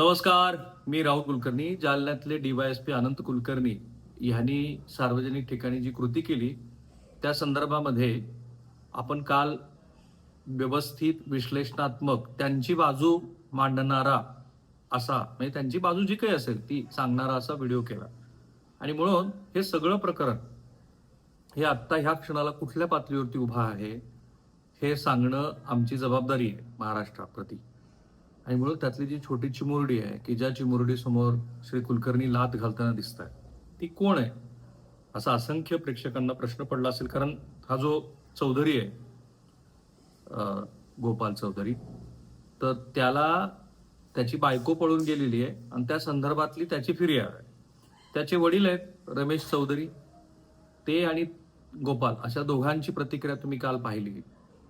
नमस्कार मी राहुल कुलकर्णी जालन्यातले डीवायएसपी अनंत कुलकर्णी यांनी सार्वजनिक ठिकाणी जी कृती केली त्या संदर्भामध्ये आपण काल व्यवस्थित विश्लेषणात्मक त्यांची बाजू मांडणारा असा म्हणजे त्यांची बाजू जी काही असेल ती सांगणारा असा व्हिडिओ केला. आणि म्हणून हे सगळं प्रकरण हे आत्ता ह्या क्षणाला कुठल्या पातळीवरती उभा आहे हे सांगणं आमची जबाबदारी आहे महाराष्ट्राप्रती. आणि म्हणून त्यातली जी छोटी चिमुरडी आहे की ज्या चिमुरडी समोर श्री कुलकर्णी लात घालताना दिसत आहे ती कोण आहे? असा असंख्य प्रेक्षकांना प्रश्न पडला असेल कारण हा जो चौधरी आहे गोपाल चौधरी तर त्याला त्याची बायको पळून गेलेली आहे आणि त्या संदर्भातली त्याची फिर्याद आहे. त्याचे वडील आहेत रमेश चौधरी ते आणि गोपाल अशा दोघांची प्रतिक्रिया तुम्ही काल पाहिली.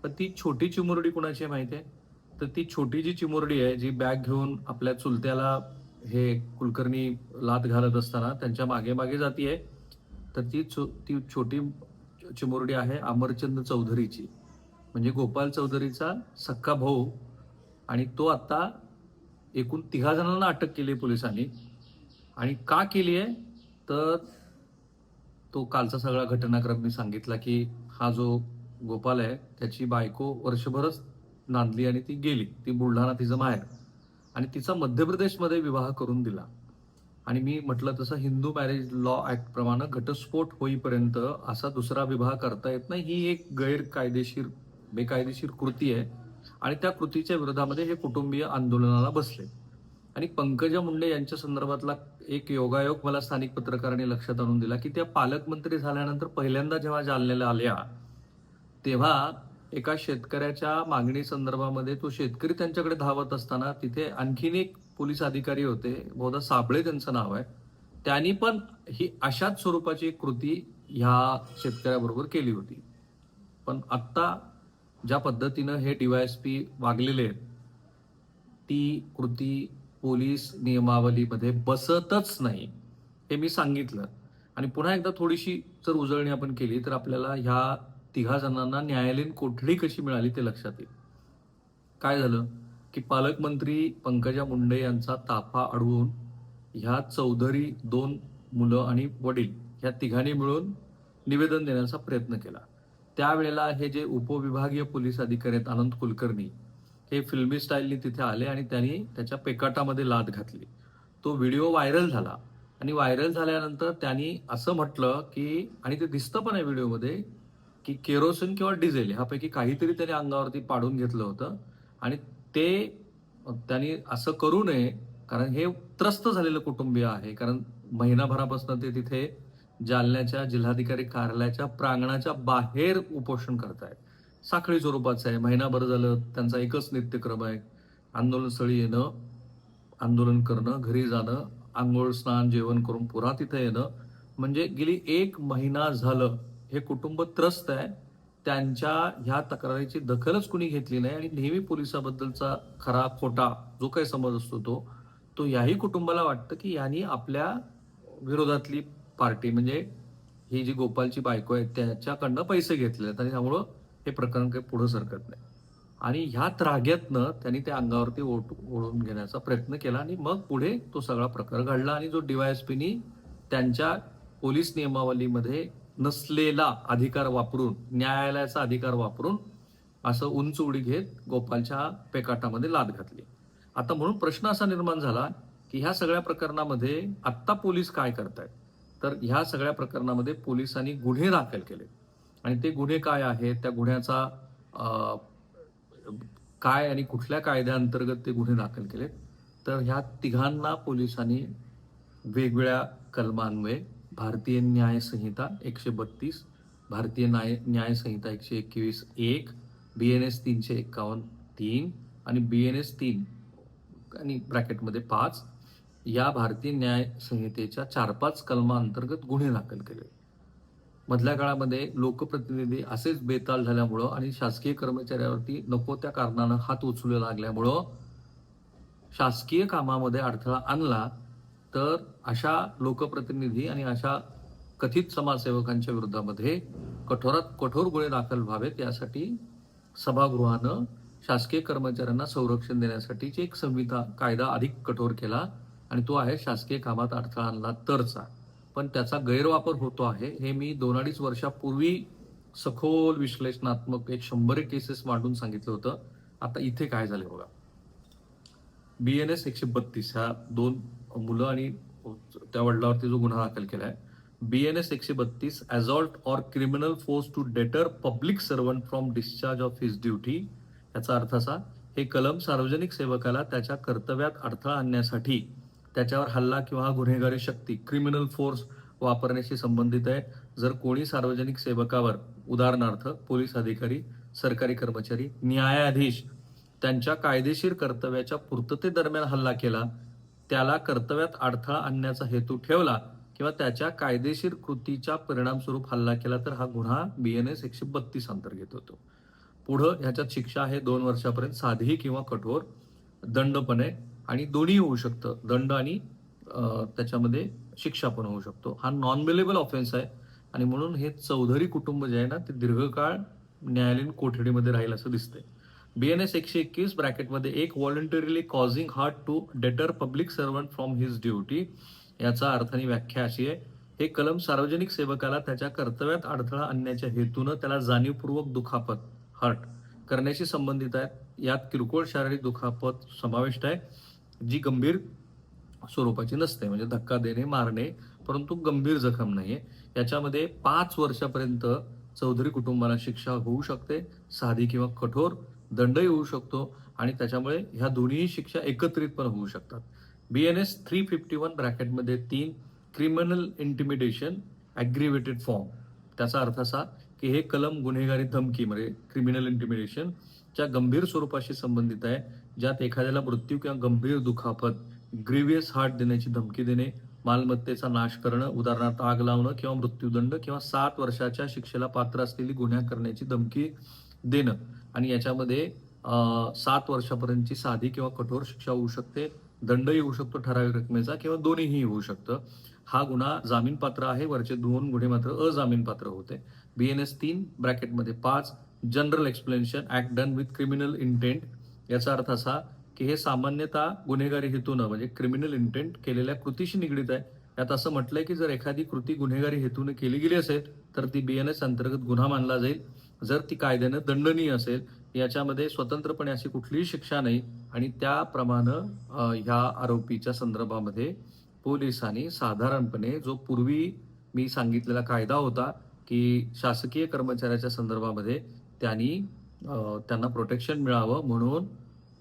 पण ती छोटी चिमुरडी कुणाची आहे माहिती आहे? तर ती छोटी जी चिमुरडी आहे जी बॅग घेऊन आपल्या चुलत्याला हे कुलकर्णी लात घालत असताना त्यांच्या मागे मागे जाते आहे. तर ती चो ती छोटी चिमुरडी आहे अमरचंद चौधरीची. म्हणजे गोपाल चौधरीचा सक्का भाऊ आणि तो आत्ता एकूण तिघा जणांना अटक केली आहे पोलिसांनी. आणि का केली आहे? तर तो कालचा सगळा घटनाक्रम मी सांगितला की हा जो गोपाल आहे त्याची बायको वर्षभरच नांदली आणि ती गेली. ती बुलढाणा तिचं माहेर. आणि तिचा मध्य प्रदेशमध्ये विवाह करून दिला. आणि मी म्हटलं तसं हिंदू मॅरेज लॉ ऍक्ट प्रमाणे घटस्फोट होईपर्यंत असा दुसरा विवाह करता येत नाही. ही एक गैरकायदेशीर बेकायदेशीर कृती आहे. आणि त्या कृतीच्या विरोधामध्ये हे कुटुंबीय आंदोलनाला बसले. आणि पंकजा मुंडे यांच्या संदर्भातला एक योगायोग मला स्थानिक पत्रकारांनी लक्षात आणून दिला की त्या पालकमंत्री झाल्यानंतर पहिल्यांदा जेव्हा जालन्याला आल्या तेव्हा एका शेतकऱ्याच्या मागणी संदर्भामध्ये तो शेतकरी त्यांच्याकडे धावत असताना तिथे आणखीन एक पोलीस अधिकारी होते बहुधा साबळे त्यांचं नाव आहे. त्यांनी पण ही अशाच स्वरूपाची कृती ह्या शेतकऱ्याबरोबर केली होती. पण आत्ता ज्या पद्धतीनं हे डीवायएसपी वागलेले आहेत ती कृती पोलीस नियमावलीमध्ये बसतच नाही हे मी सांगितलं. आणि पुन्हा एकदा थोडीशी जर उजळणी आपण केली तर आपल्याला ह्या तिघा जणांना न्यायालयीन कोठडी कशी मिळाली ते लक्षात येईल. काय झालं? की पालकमंत्री पंकजा मुंडे यांचा ताफा अडवून ह्या चौधरी दोन मुलं आणि वडील ह्या तिघांनी मिळून निवेदन देण्याचा प्रयत्न केला. त्यावेळेला हे जे उपविभागीय पोलीस अधिकारी आहेत अनंत कुलकर्णी हे फिल्मी स्टाईलनी तिथे आले आणि त्यांनी त्याच्या पेकाटामध्ये लाद घातली. तो व्हिडिओ व्हायरल झाला आणि व्हायरल झाल्यानंतर त्यांनी असं म्हटलं की आणि ते दिसतं पण आहे व्हिडिओमध्ये की केरोसिन किंवा डिझेल ह्यापैकी काहीतरी त्याने अंगावरती पाडून घेतलं होतं. आणि ते त्यांनी असं करू नये कारण हे त्रस्त झालेलं कुटुंबीय आहे. कारण महिनाभरापासून ते तिथे जालन्याच्या जिल्हाधिकारी कार्यालयाच्या प्रांगणाच्या बाहेर उपोषण करतायत. साखळी स्वरूपाचं आहे. महिनाभर झालं त्यांचा एकच नित्यक्रम आहे. आंदोलनस्थळी येणं आंदोलन करणं घरी जाणं आंघोळ स्नान जेवण करून पुरा तिथे येणं. म्हणजे गेली एक महिना झालं हे कुटुंब त्रस्त आहे. त्यांच्या ह्या तक्रारीची दखलच कुणी घेतली नाही आणि नेहमी पोलिसाबद्दलचा खरा खोटा जो काही समज असतो तो तो याही कुटुंबाला वाटतं की यांनी आपल्या विरोधातली पार्टी म्हणजे ही जी गोपालची बायको आहे त्याच्याकडनं पैसे घेतले आहेत आणि त्यामुळं हे प्रकरण काही पुढं सरकत नाही. आणि ह्या त्राग्यातनं त्यांनी त्या अंगावरती ओट ओढून घेण्याचा प्रयत्न केला आणि मग पुढे तो सगळा प्रकार घडला आणि जो डीवायएसपीनी त्यांच्या पोलीस नियमावलीमध्ये नसलेला अधिकार वापरून न्यायालयाचा अधिकार वापरून असं उंच उडी घेत गोपालच्या पेकाटामध्ये लाद घातली. आता म्हणून प्रश्न असा निर्माण झाला की ह्या सगळ्या प्रकरणामध्ये आत्ता पोलीस काय करतायत? तर ह्या सगळ्या प्रकरणामध्ये पोलिसांनी गुन्हे दाखल केले. आणि ते गुन्हे काय आहेत? त्या गुन्ह्याचा काय आणि कुठल्या कायद्याअंतर्गत ते गुन्हे दाखल केले तर ह्या तिघांना पोलिसांनी वेगवेगळ्या कलमांमुळे भारतीय न्याय संहिता एकशे बत्तीस भारतीय न्याय न्याय संहिता एकशे एकवीस एक बी एन एस तीनशे एकावन्न तीन आणि बी एन एस तीन आणि ब्रॅकेटमध्ये पाच या भारतीय न्याय संहितेच्या चार पाच कलमांतर्गत गुन्हे दाखल केले. मधल्या काळामध्ये लोकप्रतिनिधी असेच बेताल झाल्यामुळं आणि शासकीय कर्मचाऱ्यावरती नको त्या कारणानं हात उचलू लागल्यामुळं शासकीय कामामध्ये अडथळा आणला तर अशा लोकप्रतिनिधी आणि अशा कथित समाजसेवकांच्या विरोधामध्ये कठोरात कठोर गुन्हे दाखल व्हावेत यासाठी सभागृहानं शासकीय कर्मचाऱ्यांना संरक्षण देण्यासाठीची एक संविधान कायदा अधिक कठोर केला आणि तो आहे शासकीय कामात अडथळा आणला तरचा. पण त्याचा गैरवापर होतो आहे हे मी दोन अडीच वर्षापूर्वी सखोल विश्लेषणात्मक एक शंभर केसेस मांडून सांगितलं होतं. आता इथे काय झाले बघा. बी एन एस एकशे बत्तीस ह्या दोन मुलं आणि त्या वडिलावरती जो गुन्हा दाखल केलाय बी एन एस एकशे बत्तीस assault or criminal force to deter public servant from discharge of his duty याचा अर्थ असा हे कलम सार्वजनिक सेवकाला त्याच्या कर्तव्यात अडथळा आणण्यासाठी त्याच्यावर हल्ला किंवा गुन्हेगारी शक्ती क्रिमिनल फोर्स वापरण्याशी संबंधित आहे. जर कोणी सार्वजनिक सेवकावर उदाहरणार्थ पोलीस अधिकारी सरकारी कर्मचारी न्यायाधीश त्यांच्या कायदेशीर कर्तव्याच्या पूर्ततेदरम्यान हल्ला केला त्याला कर्तव्यात अडथळा आणण्याचा हेतू ठेवला किंवा त्याच्या कायदेशीर कृतीच्या परिणामस्वरूप हल्ला केला तर हा गुन्हा बी एन एस एकशे बत्तीस अंतर्गत होतो. पुढं ह्याच्यात शिक्षा आहे दोन वर्षापर्यंत साधी किंवा कठोर दंड पण आहे आणि दोन्ही होऊ शकतं. दंड आणि त्याच्यामध्ये शिक्षा पण होऊ शकतो. हा नॉन बेलेबल ऑफेन्स आहे आणि म्हणून हे चौधरी कुटुंब जे आहे ना ते दीर्घकाळ न्यायालयीन कोठडीमध्ये राहील असं दिसतंय. बीएनएस एकशे एकवीस ब्रॅकेटमध्ये एक voluntarily causing hurt to deter public servant from his duty याचा अर्थाने व्याख्या अशी आहे हे कलम सार्वजनिक सेवकाला त्याच्या कर्तव्यात अडथळा आणण्याच्या हेतूनं त्याला जाणीवपूर्वक दुखापत हर्ट करण्याशी संबंधित आहेत यात किरकोळ शारीरिक दुखापत समाविष्ट आहे जी गंभीर स्वरूपाची नसते म्हणजे धक्का देणे मारणे परंतु गंभीर जखम नाहीये. याच्यामध्ये पाच वर्षापर्यंत चौधरी कुटुंबाला शिक्षा होऊ शकते साधी किंवा कठोर दंडही होऊ शकतो आणि त्याच्यामुळे ह्या दोन्ही शिक्षा एकत्रित पण होऊ शकतात. B N S three fifty one ब्रॅकेटमध्ये तीन क्रिमिनल इंटिमिडेशन ॲग्रिवेटेड फॉर्म त्याचा अर्थ असा की हे कलम गुन्हेगारी धमकी म्हणजे क्रिमिनल इंटिमिडेशन च्या गंभीर स्वरूपाशी संबंधित आहे. ज्यात एखाद्याला मृत्यू किंवा गंभीर दुखापत ग्रिवियस हार्ट देण्याची धमकी देणे मालमत्तेचा नाश करणं उदाहरणार्थ आग लावणं किंवा मृत्यूदंड किंवा सात वर्षाच्या शिक्षेला पात्र असलेली गुन्हा करण्याची धमकी देणं. आणि याच्यामध्ये सात वर्षापर्यंतची साधी किंवा कठोर शिक्षा होऊ शकते दंडही होऊ शकतो ठराविक रकमेचा किंवा दोन्हीही होऊ शकतं. हा गुन्हा जामीन पात्र आहे वरचे दोन गुन्हे मात्र अजामीन पात्र होते. बी एन एस तीन ब्रॅकेटमध्ये पाच general explanation act done with criminal intent याचा अर्थ असा की हे सामान्यतः गुन्हेगारी हेतूनं म्हणजे क्रिमिनल इंटेंट केलेल्या कृतीशी निगडीत आहे. यात असं म्हटलंय की जर एखादी कृती गुन्हेगारी हेतूने केली गेली असेल तर ती बी एन एस अंतर्गत गुन्हा मानला जाईल. जर ती कायद्यानं दंडनीय असेल याच्यामध्ये स्वतंत्रपणे अशी कुठलीही शिक्षा नाही आणि त्याप्रमाणे ह्या आरोपीच्या संदर्भामध्ये पोलिसांनी साधारणपणे जो पूर्वी मी सांगितलेला कायदा होता की शासकीय कर्मचाऱ्याच्या संदर्भामध्ये त्यांनी त्यांना प्रोटेक्शन मिळावं म्हणून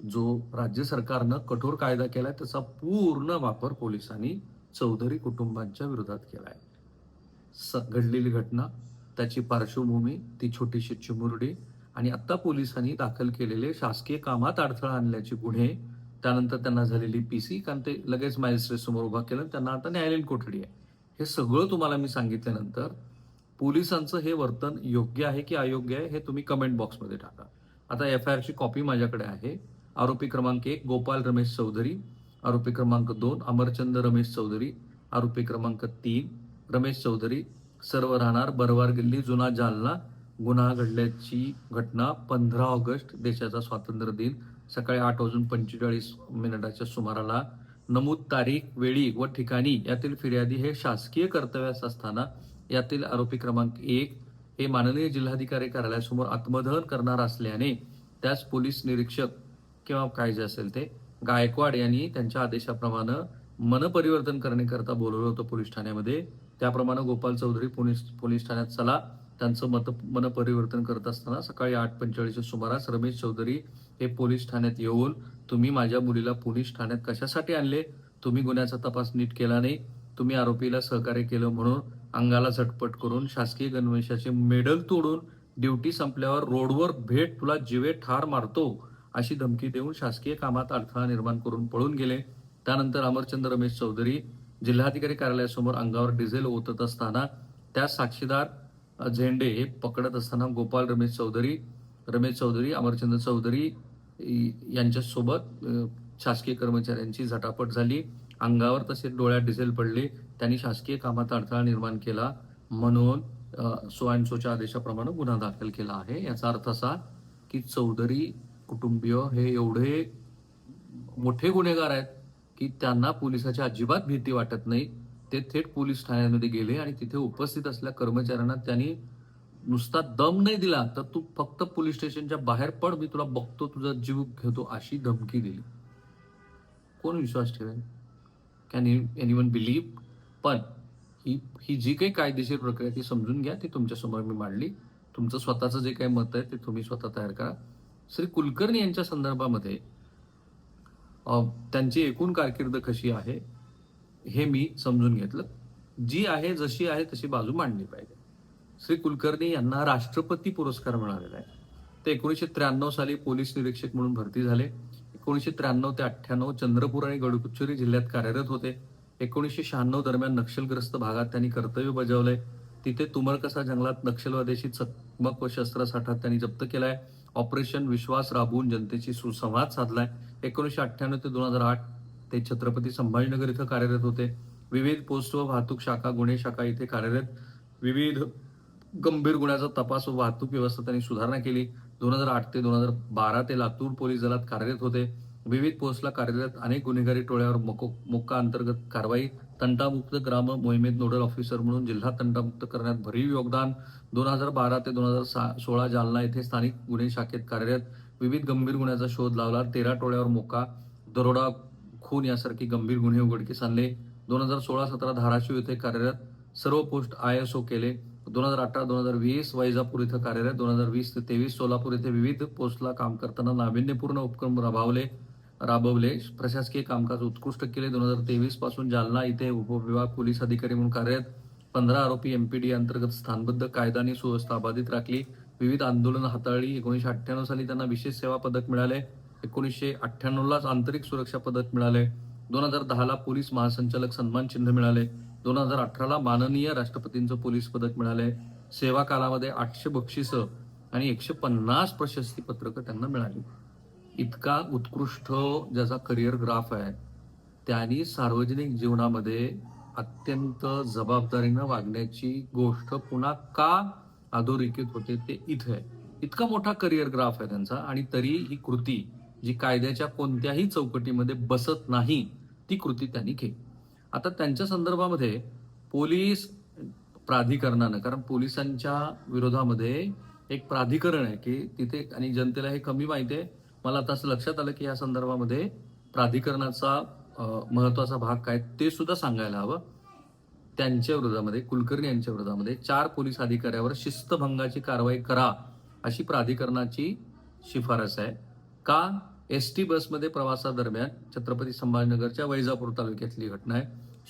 जो राज्य सरकारनं कठोर कायदा केलाय त्याचा पूर्ण वापर पोलिसांनी चौधरी कुटुंबांच्या विरोधात केलाय. स- घडलेली घटना त्याची पार्श्वभूमी ती छोटीशी चिमुरडी आणि आत्ता पोलिसांनी दाखल केलेले शासकीय कामात अडथळा आणल्याचे गुन्हे त्यानंतर त्यांना झालेली पी सी कारण ते लगेच मॅजिस्ट्रेट समोर उभा केलं त्यांना आता न्यायालयीन कोठडी आहे. हे सगळं तुम्हाला मी सांगितल्यानंतर पोलिसांचं हे वर्तन योग्य आहे की अयोग्य आहे हे तुम्ही कमेंट बॉक्समध्ये टाका. आता एफ आय आरची कॉपी माझ्याकडे आहे. आरोपी क्रमांक एक गोपाल रमेश चौधरी. आरोपी क्रमांक दोन अमरचंद रमेश चौधरी. आरोपी क्रमांक तीन रमेश चौधरी. सर्व राहणार. बरवार गल्ली जुना जालना गुन्हा घडल्याची घटना पंधरा ऑगस्ट देशाचा स्वातंत्र्य दिन. सकाळी आठ वाजून पंचेचाळीस मिनिटाच्या सुमाराला नमूद तारीख वेळी व ठिकाणी यातील फिर्यादी हे शासकीय कर्तव्यास असताना यातील आरोपी क्रमांक एक हे माननीय जिल्हाधिकारी कार्यालयासमोर आत्मदहन करणार असल्याने त्यास पोलीस निरीक्षक किंवा काय जे असेल ते. गायकवाड यांनी त्यांच्या आदेशाप्रमाणे मनपरिवर्तन करण्याकरता बोलवलं होतं पोलीस ठाण्यामध्ये. त्याप्रमाणे गोपाल चौधरी पोलीस पोलीस ठाण्यात चला. त्यांचं मत मनपरिवर्तन करत असताना सकाळी आठ पंचेचाळीसच्या सुमारास रमेश चौधरी हे पोलीस ठाण्यात येऊन तुम्ही माझ्या मुलीला पोलीस ठाण्यात कशासाठी आणले? तुम्ही गुन्ह्याचा तपास नीट केला नाही. तुम्ही आरोपीला सहकार्य केलं म्हणून अंगाला झटपट करून शासकीय गणवेशाचे मेडल तोडून ड्युटी संपल्यावर रोडवर भेट तुला जिवे ठार मारतो अशी धमकी देऊन शासकीय कामात अडथळा निर्माण करून पळून गेले. त्यानंतर अमरचंद रमेश चौधरी जिल्हाधिकारी कार्यालयासमोर अंगावर डिझेल ओतत असताना त्या साक्षीदार झेंडे हे पकडत असताना गोपाल रमेश चौधरी रमेश चौधरी अमरचंद चौधरी यांच्यासोबत शासकीय कर्मचाऱ्यांची झटापट झाली. अंगावर तसेच डोळ्यात डिझेल पडले. त्यांनी शासकीय कामात अडथळा निर्माण केला म्हणून सो अँड सोच्या आदेशाप्रमाणे गुन्हा दाखल केला आहे. याचा अर्थ असा की चौधरी कुटुंबीय हे एवढे मोठे गुन्हेगार आहेत की त्यांना पोलिसाची अजिबात भीती वाटत नाही. ते थेट पोलीस ठाण्यामध्ये गेले आणि तिथे उपस्थित असलेल्या कर्मचाऱ्यांना त्यांनी नुसता दम नाही दिला. तर तू फक्त पोलीस स्टेशनच्या बाहेर पड मी तुला बघतो तुझा जीव घेतो अशी धमकी दिली. कोण विश्वास ठेवेल? कॅन एनी वन बिलीव्ह पण ही ही जी काही कायदेशीर प्रक्रिया ती समजून घ्या ती तुमच्यासमोर मी मांडली. तुमचं स्वतःचं जे काही मत आहे ते तुम्ही स्वतः तयार करा. श्री कुलकर्णी यांच्या संदर्भामध्ये त्यांची एकूण कारकीर्द कशी आहे हे मी समजून घेतलं. जी आहे जशी आहे तशी बाजू मांडली पाहिजे. श्री कुलकर्णी यांना राष्ट्रपती पुरस्कार मिळालेला आहे. ते एकोणीसशे त्र्याण्णव साली पोलीस निरीक्षक म्हणून भरती झाले. एकोणीसशे त्र्याण्णव ते अठ्ठ्याण्णव चंद्रपूर आणि गडचिरोली जिल्ह्यात कार्यरत होते. एकोणीसशे शहाण्णव दरम्यान नक्षलग्रस्त भागात त्यांनी कर्तव्य बजावलंय. तिथे तुमरकसा जंगलात नक्षलवाद्याशी चकमक व शस्त्रसाठा त्यांनी जप्त केलाय. ऑपरेशन विश्वास राबवून जनतेशी सुसंवाद साधलाय. एकोणीसशे अठ्ठ्याण्णव ते दोन हजार आठ ते छत्रपती संभाजीनगर इथं कार्यरत होते. विविध पोस्ट व वाहतूक शाखा गुन्हे शाखा इथे कार्यरत. विविध गंभीर गुन्ह्याचा तपास व वाहतूक व्यवस्था त्यांनी सुधारणा केली. दोन हजार आठ ते दोन हजार बारा ते लातूर पोलीस दलात कार्यरत होते. विविध पोस्टला कार्यरत अनेक गुन्हेगारी टोळ्यावर मोको मोक्का अंतर्गत कारवाई तंटामुक्त ग्राम मोहिमेत नोडल ऑफिसर म्हणून जिल्हा तंटामुक्त करण्यात भरीव योगदान. दोन हजार बारा ते दोन हजार सोळा जालना येथे स्थानिक गुन्हे शाखेत कार्यरत. विविध गंभीर गुन्ह्याचा शोध लावला. तेरा टोळ्यावर मोका दरोडा खून यासारखी गंभीर गुन्हे उघडकीस आणले. दोन हजार सोळा सतरा धाराशिव येथे कार्यरत सर्व पोस्ट आय एस ओ केले. दोन हजार अठरा दोन हजार वीस वैजापूर इथं कार्यरत. दोन हजार वीस ते तेवीस सोलापूर येथे विविध पोस्टला काम करताना नाविन्यपूर्ण उपक्रम राबवले राबवले. प्रशासकीय कामकाज उत्कृष्ट केले. दोन हजार तेवीसपासून जालना इथे उपविभाग पोलीस अधिकारी म्हणून कार्यरत. पंधरा आरोपी एमपीडी अंतर्गत स्थानबद्ध कायदा आणि सुव्यवस्था बाधित राखली. विविध आंदोलनं हाताळली. एकोणीसशे अठ्ठ्याण्णव साली त्यांना विशेष सेवा पदक मिळाले. एकोणीसशे अठ्ठ्याण्णवलाच आंतरिक सुरक्षा पदक मिळाले. दोन हजार दहाला पोलीस महासंचालक सन्मान चिन्ह मिळाले. दोन हजार अठराला माननीय राष्ट्रपतींचं पोलीस पदक मिळाले. सेवा कालामध्ये आठशे बक्षिसं आणि एकशे पन्नास प्रशस्ती पत्रकं त्यांना मिळाली. इतका उत्कृष्ट ज्याचा करिअर ग्राफ आहे त्यांनी सार्वजनिक जीवनामध्ये अत्यंत जबाबदारीनं वागण्याची गोष्ट पुन्हा का अधोरेखित होते ते इथे आहे. इतका मोठा करिअर ग्राफ आहे त्यांचा आणि तरी ही कृती जी कायद्याच्या कोणत्याही चौकटीमध्ये बसत नाही ती कृती त्यांनी केली. आता त्यांच्या संदर्भामध्ये पोलीस प्राधिकरणानं कारण पोलिसांच्या विरोधामध्ये एक प्राधिकरण आहे की तिथे आणि जनतेला हे कमी माहिती आहे. मला आता असं लक्षात आलं की या संदर्भामध्ये प्राधिकरणाचा महत्त्वाचा भाग काय ते सुद्धा सांगायला हवं. त्यांच्या विरोधामध्ये कुलकर्णी यांच्या विरोधामध्ये चार पोलीस अधिकाऱ्यावर शिस्तभंगाची कारवाई करा अशी प्राधिकरणाची शिफारस आहे. का? एस टी बसमध्ये प्रवासादरम्यान छत्रपती संभाजीनगरच्या वैजापूर तालुक्यातली घटना आहे.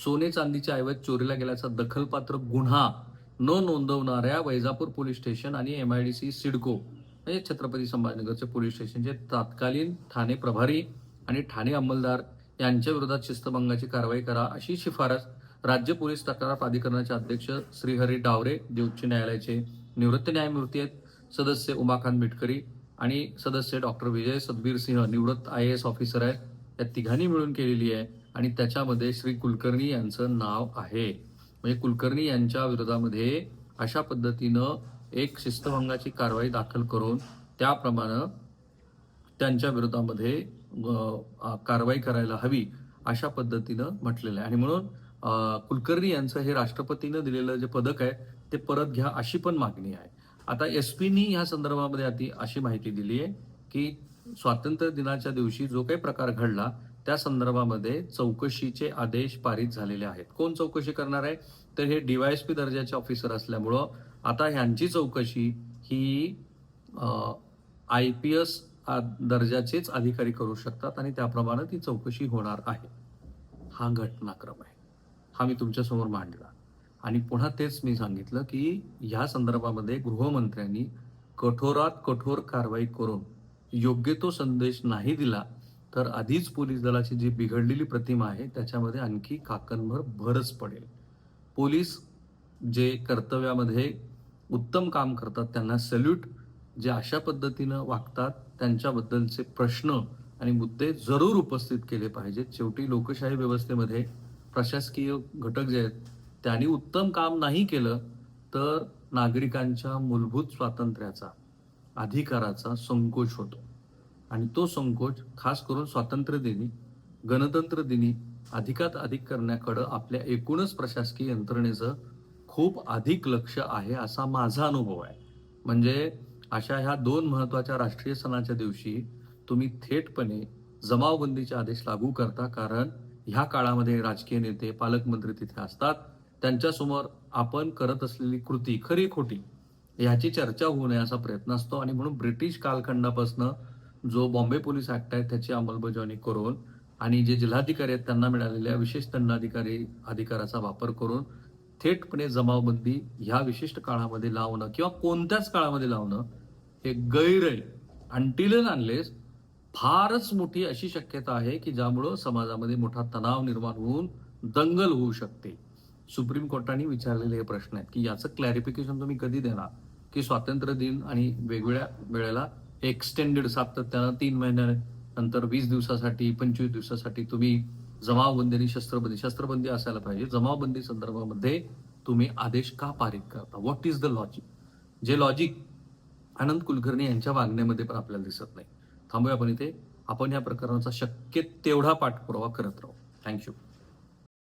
सोने चांदीच्या ऐवज चोरीला गेल्याचा दखलपात्र गुन्हा न नोंदवणाऱ्या वैजापूर पोलीस स्टेशन आणि M I D C CIDCO म्हणजे छत्रपती संभाजीनगरचे पोलीस स्टेशनचे तत्कालीन ठाणे प्रभारी आणि ठाणे अंमलदार यांच्या विरोधात शिस्तभंगाची कारवाई करा अशी शिफारस राज्य पोलीस तक्रार प्राधिकरणाचे अध्यक्ष श्रीहरी डावरे जे उच्च न्यायालयाचे निवृत्त न्यायमूर्ती आहेत सदस्य उमाकांत मिटकरी आणि सदस्य डॉक्टर विजय सतबीर सिंह निवृत्त आय एस ऑफिसर आहेत. या तिघांनी मिळून केलेली आहे आणि त्याच्यामध्ये श्री कुलकर्णी यांचं नाव आहे. म्हणजे कुलकर्णी यांच्या विरोधामध्ये अशा पद्धतीनं एक शिस्तभंगाची कारवाई दाखल करून त्याप्रमाणे त्यांच्या विरोधामध्ये कारवाई करायला हवी अशा पद्धतीनं म्हटलेलं आहे. आणि म्हणून कुलकर्णी यांचं हे राष्ट्रपतीनं दिलेलं जे पदक आहे ते परत घ्या अशी पण मागणी आहे. आता एस पीनी ह्या संदर्भामध्ये आधी अशी माहिती दिली आहे की स्वातंत्र्य दिनाच्या दिवशी जो काही प्रकार घडला त्या संदर्भामध्ये चौकशीचे आदेश पारित झालेले आहेत. कोण चौकशी करणार आहे? तर हे डीवायएसपी दर्जाचे ऑफिसर असल्यामुळं आता ह्यांची चौकशी ही आय पी एस दर्जाचेच अधिकारी करू शकतात आणि त्याप्रमाणे ती चौकशी होणार आहे. हा घटनाक्रम आहे. हा मी तुमच्यासमोर मांडला. आणि पुन्हा तेच मी सांगितलं की ह्या संदर्भामध्ये गृहमंत्र्यांनी कठोरात कठोर कारवाई करून योग्य तो संदेश नाही दिला तर आधीच पोलीस दलाची जी बिघडलेली प्रतिमा आहे त्याच्यामध्ये आणखी काकणभर भरच पडेल. पोलीस जे कर्तव्यामध्ये उत्तम काम करतात त्यांना सल्यूट जे अशा पद्धतीनं वागतात त्यांच्याबद्दलचे प्रश्न आणि मुद्दे जरूर उपस्थित केले पाहिजेत. शेवटी लोकशाही व्यवस्थेमध्ये प्रशासकीय घटक जे आहेत त्यांनी उत्तम काम नाही केलं तर नागरिकांच्या मूलभूत स्वातंत्र्याचा अधिकाराचा संकोच होतो. आणि तो संकोच खास करून स्वातंत्र्य दिनी गणतंत्र दिनी अधिकात अधिक करण्याकडं आपल्या एकूणच प्रशासकीय यंत्रणेचं खूप अधिक लक्ष आहे असा माझा अनुभव आहे. म्हणजे अशा ह्या दोन महत्त्वाच्या राष्ट्रीय सणाच्या दिवशी तुम्ही थेटपणे जमावबंदीचे आदेश लागू करता कारण ह्या काळामध्ये राजकीय नेते पालकमंत्री तिथे असतात. त्यांच्यासमोर आपण करत असलेली कृती खरी खोटी ह्याची चर्चा होऊ नये असा प्रयत्न असतो. आणि म्हणून ब्रिटिश कालखंडापासून जो बॉम्बे पोलीस ऍक्ट आहे त्याची अंमलबजावणी करून आणि जे जिल्हाधिकारी आहेत त्यांना मिळालेल्या विशेष दंडाधिकारी अधिकाराचा वापर करून थेटपणे जमावबंदी ह्या विशिष्ट काळामध्ये लावणं किंवा कोणत्याच काळामध्ये लावणं हे गैर आहे अंटिल आणलेस फारच मोठी अशी शक्यता आहे की ज्यामुळं समाजामध्ये मोठा तणाव निर्माण होऊन दंगल होऊ शकते. सुप्रीम कोर्टाने विचारलेले हे प्रश्न आहेत की याचं क्लॅरिफिकेशन तुम्ही कधी देणार? की स्वातंत्र्य दिन आणि वेगवेगळ्या वेळेला एक्सटेंडेड सातत्यानं तीन महिन्यानंतर वीस दिवसासाठी पंचवीस दिवसासाठी तुम्ही जमावबंदी आणि शस्त्रबंदी शस्त्रबंदी असायला पाहिजे. जमावबंदी संदर्भामध्ये तुम्ही आदेश का पारित करता? व्हॉट इज द लॉजिक जे लॉजिक आनंद कुलकर्णी यांच्या वागण्यामध्ये पण आपल्याला दिसत नाही. थांबूया आपण इथे. आपण या प्रकरणाचा शक्य तेवढा पाठपुरावा करत राहू. थँक्यू